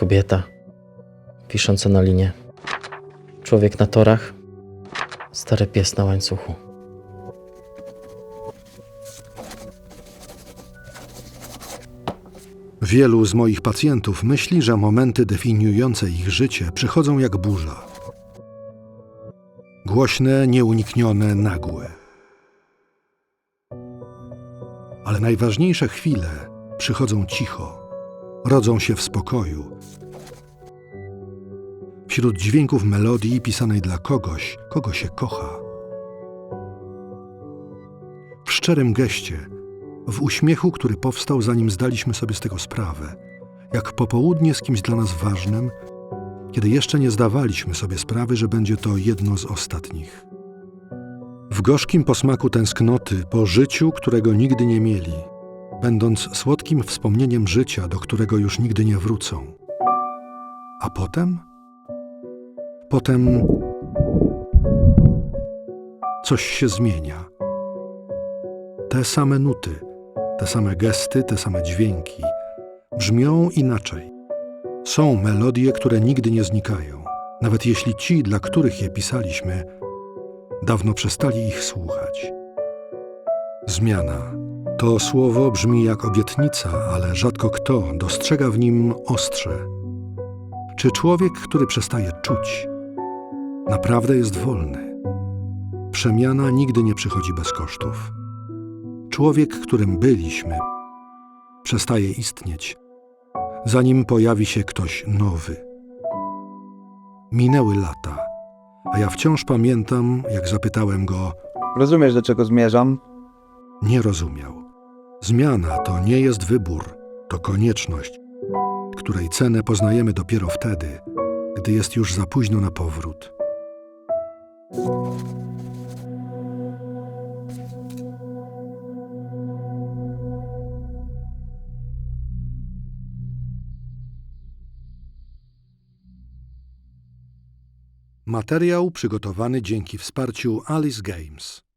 kobieta wisząca na linie, człowiek na torach, stary pies na łańcuchu. Wielu z moich pacjentów myśli, że momenty definiujące ich życie przychodzą jak burza. Głośne, nieuniknione, nagłe. Ale najważniejsze chwile przychodzą cicho, rodzą się w spokoju. Wśród dźwięków melodii pisanej dla kogoś, kogo się kocha. W szczerym geście, w uśmiechu, który powstał zanim zdaliśmy sobie z tego sprawę, jak popołudnie z kimś dla nas ważnym, kiedy jeszcze nie zdawaliśmy sobie sprawy, że będzie to jedno z ostatnich. W gorzkim posmaku tęsknoty po życiu, którego nigdy nie mieli, będąc słodkim wspomnieniem życia, do którego już nigdy nie wrócą. A potem? Potem coś się zmienia. Te same nuty, te same gesty, te same dźwięki brzmią inaczej. Są melodie, które nigdy nie znikają, nawet jeśli ci, dla których je pisaliśmy, dawno przestali ich słuchać. Zmiana. To słowo brzmi jak obietnica, ale rzadko kto dostrzega w nim ostrze. Czy człowiek, który przestaje czuć, naprawdę jest wolny? Przemiana nigdy nie przychodzi bez kosztów. Człowiek, którym byliśmy, przestaje istnieć, zanim pojawi się ktoś nowy. Minęły lata, a ja wciąż pamiętam, jak zapytałem go, Rozumiesz, do czego zmierzam? nie rozumiał. Zmiana to nie jest wybór, to konieczność, której cenę poznajemy dopiero wtedy, gdy jest już za późno na powrót. Materiał przygotowany dzięki wsparciu Alice Games.